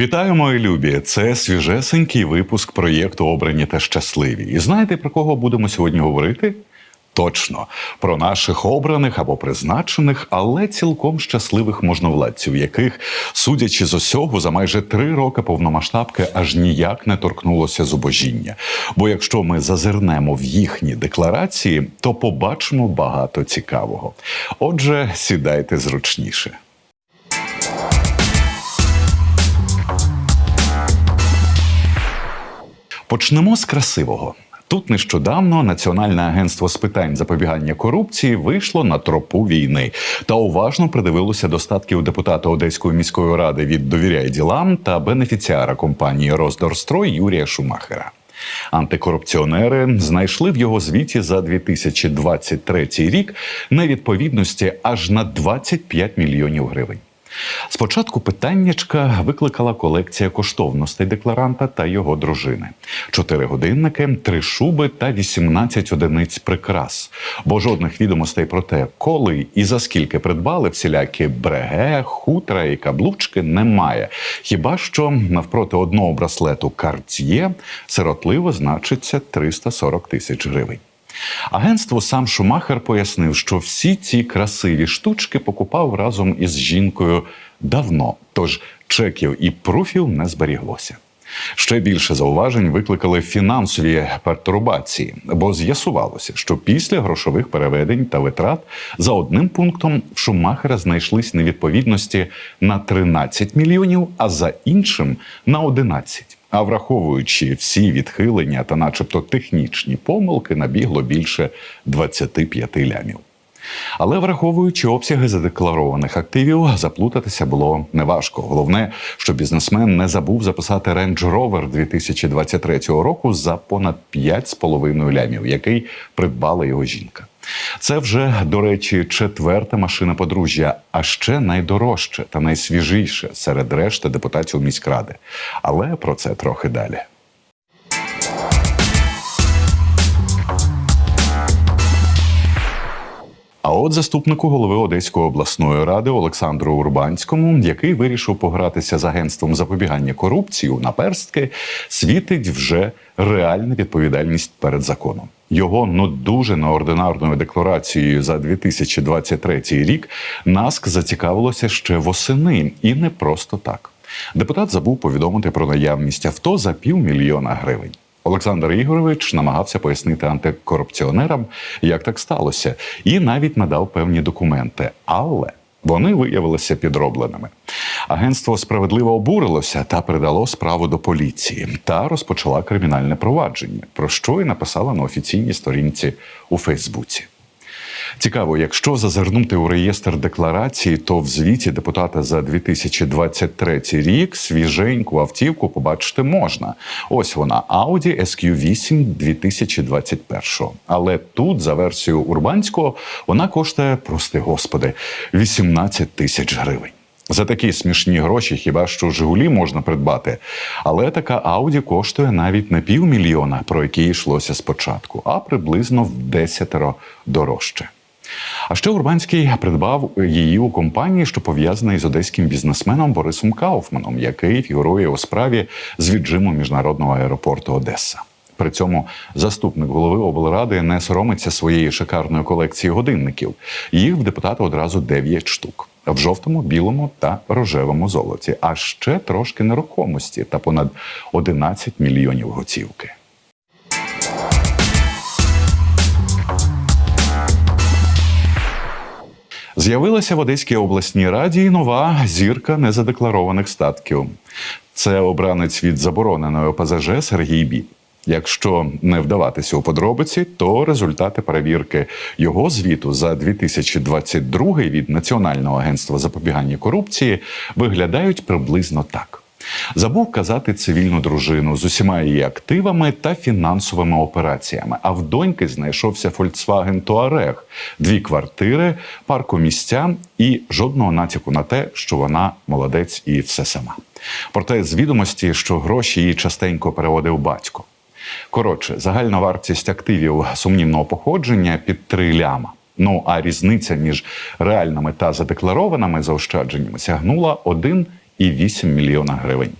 Вітаю, мої любі! Це свіжесенький випуск проєкту Обрані та щасливі. І знаєте, про кого будемо сьогодні говорити? Точно про наших обраних або призначених, але цілком щасливих можновладців, яких, судячи з усього, за майже три роки повномасштабки аж ніяк не торкнулося зубожіння. Бо якщо ми зазирнемо в їхні декларації, то побачимо багато цікавого. Отже, сідайте зручніше. Почнемо з красивого. Тут нещодавно Національне агентство з питань запобігання корупції вийшло на тропу війни та уважно придивилося до статків депутата Одеської міської ради від довіряй ділам та бенефіціара компанії Роздорстрой Юрія Шумахера. Антикорупціонери знайшли в його звіті за 2023 рік невідповідності аж на 25 мільйонів гривень. Спочатку питаннячка викликала колекція коштовностей декларанта та його дружини: чотири годинники, три шуби та 18 одиниць прикрас. Бо жодних відомостей про те, коли і за скільки придбали всілякі бреге, хутра і каблучки, немає. Хіба що навпроти одного браслету Cartier сиротливо значиться 340 тисяч гривень. Агентству сам Шумахер пояснив, що всі ці красиві штучки покупав разом із жінкою давно, тож чеків і пруфів не зберіглося. Ще більше зауважень викликали фінансові пертурбації, бо з'ясувалося, що після грошових переведень та витрат за одним пунктом в Шумахера знайшлись невідповідності на 13 мільйонів, а за іншим на 11. А враховуючи всі відхилення та, начебто, технічні помилки, набігло більше 25 лямів. Але враховуючи обсяги задекларованих активів, заплутатися було неважко. Головне, що бізнесмен не забув записати Range Rover 2023 року за понад 5,5 лямів, який придбала його жінка. Це вже, до речі, четверта машина подружжя, а ще найдорожче та найсвіжіше серед решти депутатів міськради. Але про це трохи далі. А от заступнику голови Одеської обласної ради Олександру Урбанському, який вирішив погратися з агентством запобігання корупції на перстки, світить вже реальна відповідальність перед законом. Його ну дуже неординарною декларацією за 2023 рік НАСК зацікавилося ще восени, і не просто так. Депутат забув повідомити про наявність авто за півмільйона гривень. Олександр Ігорович намагався пояснити антикорупціонерам, як так сталося, і навіть надав певні документи. Але вони виявилися підробленими. Агентство справедливо обурилося та передало справу до поліції та розпочала кримінальне провадження, про що і написала на офіційній сторінці у Фейсбуці. Цікаво, якщо зазирнути у реєстр декларації, то в звіті депутата за 2023 рік свіженьку автівку побачити можна. Ось вона Audi SQ8 2021. Але тут, за версією Урбанського, вона коштує, прости господи, 18 тисяч гривень. За такі смішні гроші хіба що Жигулі можна придбати. Але така Ауді коштує навіть не півмільйона, про які йшлося спочатку, а приблизно в десятеро дорожче. А ще Урбанський придбав її у компанії, що пов'язана із одеським бізнесменом Борисом Кауфманом, який фігурує у справі з віджиму міжнародного аеропорту Одеса. При цьому заступник голови облради не соромиться своєї шикарної колекції годинників. Їх в депутата одразу 9 штук в жовтому, білому та рожевому золоті, а ще трошки нерухомості та понад 11 мільйонів готівки. З'явилася в Одеській обласній раді нова зірка незадекларованих статків. Це обранець від забороненої ОПЗЖ Сергій Біб. Якщо не вдаватися у подробиці, то результати перевірки його звіту за 2022 від Національного агентства запобігання корупції виглядають приблизно так. Забув казати цивільну дружину з усіма її активами та фінансовими операціями. А в доньки знайшовся Volkswagen Touareg, дві квартири, паркомістя і жодного натяку на те, що вона молодець і все сама. Проте з відомості, що гроші її частенько переводив батько. Коротше, загальна вартість активів сумнівного походження під три ляма. Ну а різниця між реальними та задекларованими заощадженнями сягнула 1 2,8 мільйона гривень.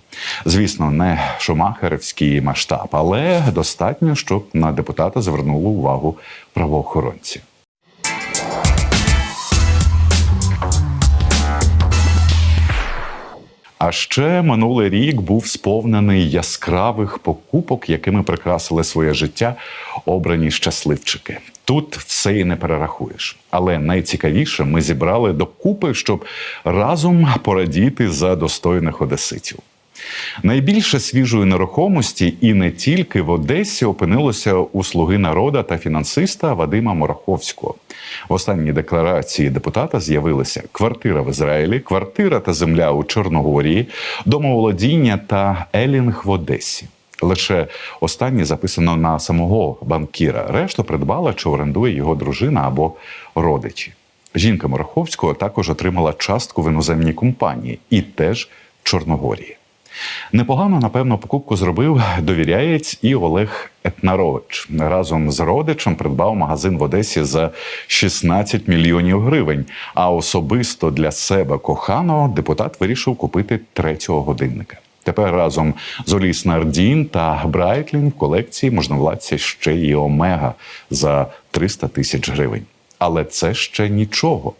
Звісно, не шумахерівський масштаб, але достатньо, щоб на депутата звернули увагу правоохоронці. А ще минулий рік був сповнений яскравих покупок, якими прикрасили своє життя обрані щасливчики. Тут все і не перерахуєш. Але найцікавіше ми зібрали докупи, щоб разом порадіти за достойних одеситів. Найбільше свіжої нерухомості і не тільки в Одесі опинилося у слуги народа та фінансиста Вадима Мороховського. В останній декларації депутата з'явилися квартира в Ізраїлі, квартира та земля у Чорногорії, домоволодіння та елінг в Одесі. Лише останнє записано на самого банкіра. Решту придбала чи орендує його дружина або родичі. Жінка Мороховського також отримала частку в іноземній компанії і теж в Чорногорії. Непогано, напевно, покупку зробив довіряєць і Олег Етнарович. Разом з родичем придбав магазин в Одесі за 16 мільйонів гривень. А особисто для себе коханого депутат вирішив купити третього годинника. Тепер разом з Оліс Нардін та Брайтлін в колекції можновладця ще й Омега за 300 тисяч гривень. Але це ще нічого.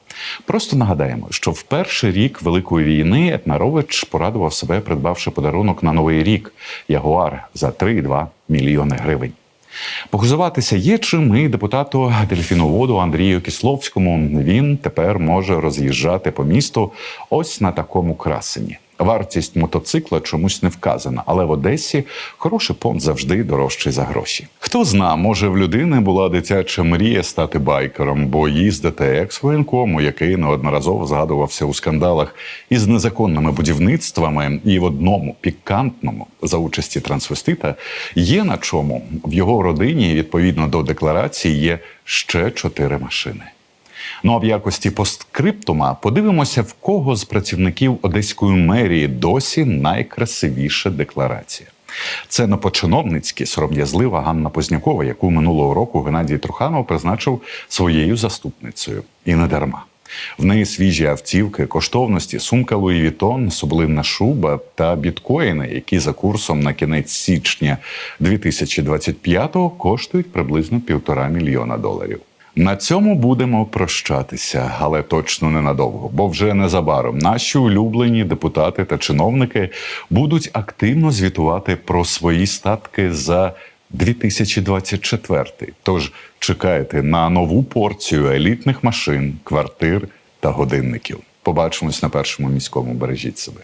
Просто нагадаємо, що в перший рік Великої війни Етнарович порадував себе, придбавши подарунок на новий рік Ягуар за 3,2 мільйони гривень. Похизуватися є чим і депутату дельфіноводу Андрію Кисловському. Він тепер може роз'їжджати по місту ось на такому красені. Вартість мотоцикла чомусь не вказана, але в Одесі хороший понт завжди дорожчий за гроші. Хто зна, може в людини була дитяча мрія стати байкером, бо їздити екс-воєнкому, який неодноразово згадувався у скандалах із незаконними будівництвами, і в одному пікантному за участі трансвестита є на чому в його родині відповідно до декларації є ще чотири машини. Ну а в якості посткриптума подивимося, в кого з працівників одеської мерії досі найкрасивіша декларація. Це непочиновницьки сором'язлива Ганна Познякова, яку минулого року Геннадій Труханов призначив своєю заступницею. І не дарма. В неї свіжі автівки, коштовності, сумка Луї Вітон, сублимна шуба та біткоїни, які за курсом на кінець січня 2025-го коштують приблизно півтора мільйона доларів. На цьому будемо прощатися, але точно ненадовго, бо вже незабаром наші улюблені депутати та чиновники будуть активно звітувати про свої статки за 2024. Тож чекайте на нову порцію елітних машин, квартир та годинників. Побачимось на першому міському. Бережіть себе.